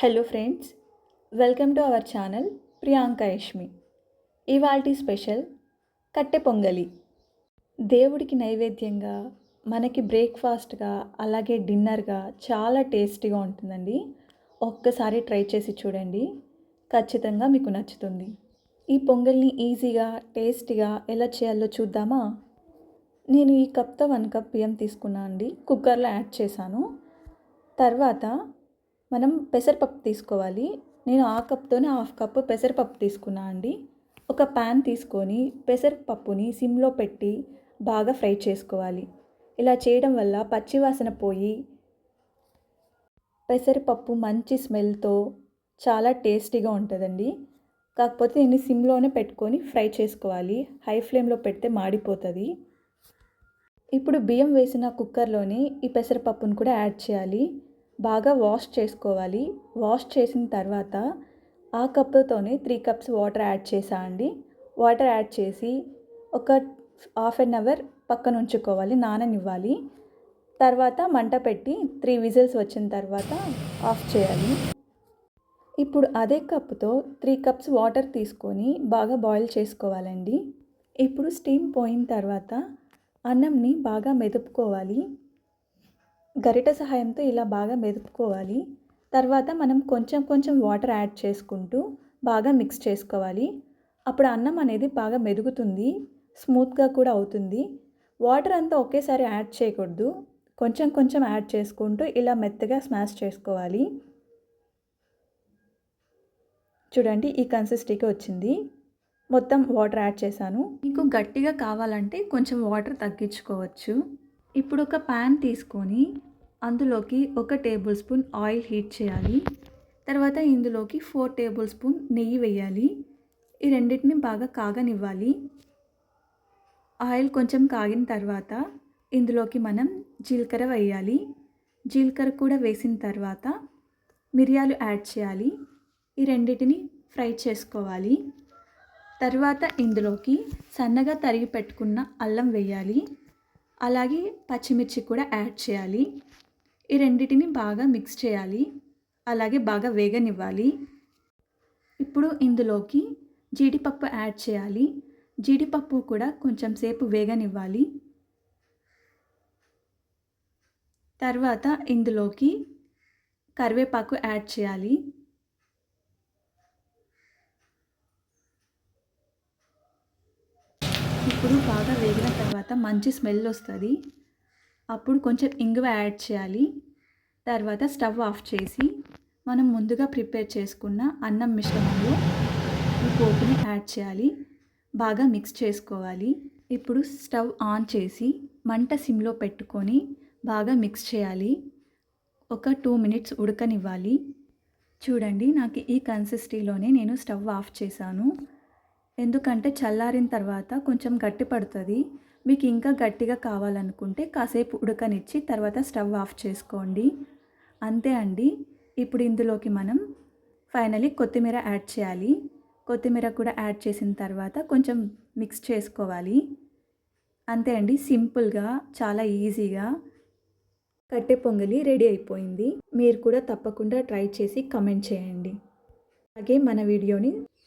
Hello friends welcome to our channel Priyanka Yashmi ఇవాల్టి special కట్టె పొంగలి. దేవుడికి నైవేద్యంగా మనకి బ్రేక్ఫాస్ట్గా అలాగే డిన్నర్గా చాలా టేస్టీగా ఉంటుందండి. ఒక్కసారి ట్రై చేసి చూడండి ఖచ్చితంగా మీకు నచ్చుతుంది. ఈ పొంగల్ని ఈజీగా టేస్టీగా ఎలా చేయాలో చూద్దామా? నేను ఈ కప్తో వన్ కప్ బియ్యం తీసుకున్నాను అండి కుక్కర్లో యాడ్ చేశాను. తర్వాత మనం పెసరపప్పు తీసుకోవాలి. నేను ఆ కప్తోనే హాఫ్ కప్ పెసరపప్పు తీసుకున్నా అండి. ఒక ప్యాన్ తీసుకొని పెసరపప్పుని సిమ్లో పెట్టి బాగా ఫ్రై చేసుకోవాలి. ఇలా చేయడం వల్ల పచ్చివాసన పోయి పెసరపప్పు మంచి స్మెల్తో చాలా టేస్టీగా ఉంటుందండి. కాకపోతే దీన్ని సిమ్లోనే పెట్టుకొని ఫ్రై చేసుకోవాలి. హై ఫ్లేమ్లో పెడితే మాడిపోతుంది. ఇప్పుడు బియ్యం వేసిన కుక్కర్లోని ఈ పెసరపప్పును కూడా యాడ్ చేయాలి. బాగా వాష్ చేసుకోవాలి. వాష్ చేసిన తర్వాత ఆ కప్పుతోనే త్రీ కప్స్ వాటర్ యాడ్ చేసా అండి. వాటర్ యాడ్ చేసి ఒక హాఫ్ అన్ అవర్ పక్కన ఉంచుకోవాలి నాననివ్వాలి. తర్వాత మంట పెట్టి త్రీ విజిల్స్ వచ్చిన తర్వాత ఆఫ్ చేయాలి. ఇప్పుడు అదే కప్పుతో త్రీ కప్స్ వాటర్ తీసుకొని బాగా బాయిల్ చేసుకోవాలండి. ఇప్పుడు స్టీమ్ పోయిన తర్వాత అన్నంని బాగా మెదుపుకోవాలి. గరిట సహాయంతో ఇలా బాగా మెదుపుకోవాలి. తర్వాత మనం కొంచెం కొంచెం వాటర్ యాడ్ చేసుకుంటూ బాగా మిక్స్ చేసుకోవాలి. అప్పుడు అన్నం అనేది బాగా మెదుగుతుంది స్మూత్గా కూడా అవుతుంది. వాటర్ అంతా ఒకేసారి యాడ్ చేయకూడదు. కొంచెం కొంచెం యాడ్ చేసుకుంటూ ఇలా మెత్తగా స్మాష్ చేసుకోవాలి. చూడండి ఈ కన్సిస్టీకి వచ్చింది. మొత్తం వాటర్ యాడ్ చేశాను. మీకు గట్టిగా కావాలంటే కొంచెం వాటర్ తగ్గించుకోవచ్చు. ఇప్పుడు ఒక ప్యాన్ తీసుకొని అందులోకి ఒక టేబుల్ స్పూన్ ఆయిల్ హీట్ చేయాలి. తర్వాత ఇందులోకి ఫోర్ టేబుల్ స్పూన్ నెయ్యి వేయాలి. ఈ రెండింటిని బాగా కాగనివ్వాలి. ఆయిల్ కొంచెం కాగిన తర్వాత ఇందులోకి మనం జీలకర్ర వేయాలి. జీలకర్ర కూడా వేసిన తర్వాత మిరియాలు యాడ్ చేయాలి. ఈ రెండింటిని ఫ్రై చేసుకోవాలి. తర్వాత ఇందులోకి సన్నగా తరిగి పెట్టుకున్న అల్లం వేయాలి. అలాగే పచ్చిమిర్చి కూడా యాడ్ చేయాలి. ఈ రెండింటిని బాగా మిక్స్ చేయాలి. అలాగే బాగా వేగనివ్వాలి. ఇప్పుడు ఇందులోకి జీడిపప్పు యాడ్ చేయాలి. జీడిపప్పు కూడా కొంచెం సేపు వేగనివ్వాలి. తర్వాత ఇందులోకి కరివేపాకు యాడ్ చేయాలి. ఇప్పుడు బాగా వేగిన తర్వాత మంచి స్మెల్ వస్తుంది. అప్పుడు కొంచెం ఇంగువ యాడ్ చేయాలి. తర్వాత స్టవ్ ఆఫ్ చేసి మనం ముందుగా ప్రిపేర్ చేసుకున్న అన్నం మిశ్రమంలో ఈ పోపుని యాడ్ చేయాలి. బాగా మిక్స్ చేసుకోవాలి. ఇప్పుడు స్టవ్ ఆన్ చేసి మంట సిమ్లో పెట్టుకొని బాగా మిక్స్ చేయాలి. ఒక టూ మినిట్స్ ఉడకనివ్వాలి. చూడండి నాకు ఈ కన్సిస్టీలోనే నేను స్టవ్ ఆఫ్ చేశాను. ఎందుకంటే చల్లారిన తర్వాత కొంచెం గట్టి పడుతుంది. మీకు ఇంకా గట్టిగా కావాలనుకుంటే కాసేపు ఉడకనిచ్చి తర్వాత స్టవ్ ఆఫ్ చేసుకోండి. అంతే అండి. ఇప్పుడు ఇందులోకి మనం ఫైనలీ కొత్తిమీర యాడ్ చేయాలి. కొత్తిమీర కూడా యాడ్ చేసిన తర్వాత కొంచెం మిక్స్ చేసుకోవాలి. అంతే అండి. సింపుల్గా చాలా ఈజీగా కట్టె పొంగలి రెడీ అయిపోయింది. మీరు కూడా తప్పకుండా ట్రై చేసి కమెంట్ చేయండి. అలాగే మన వీడియోని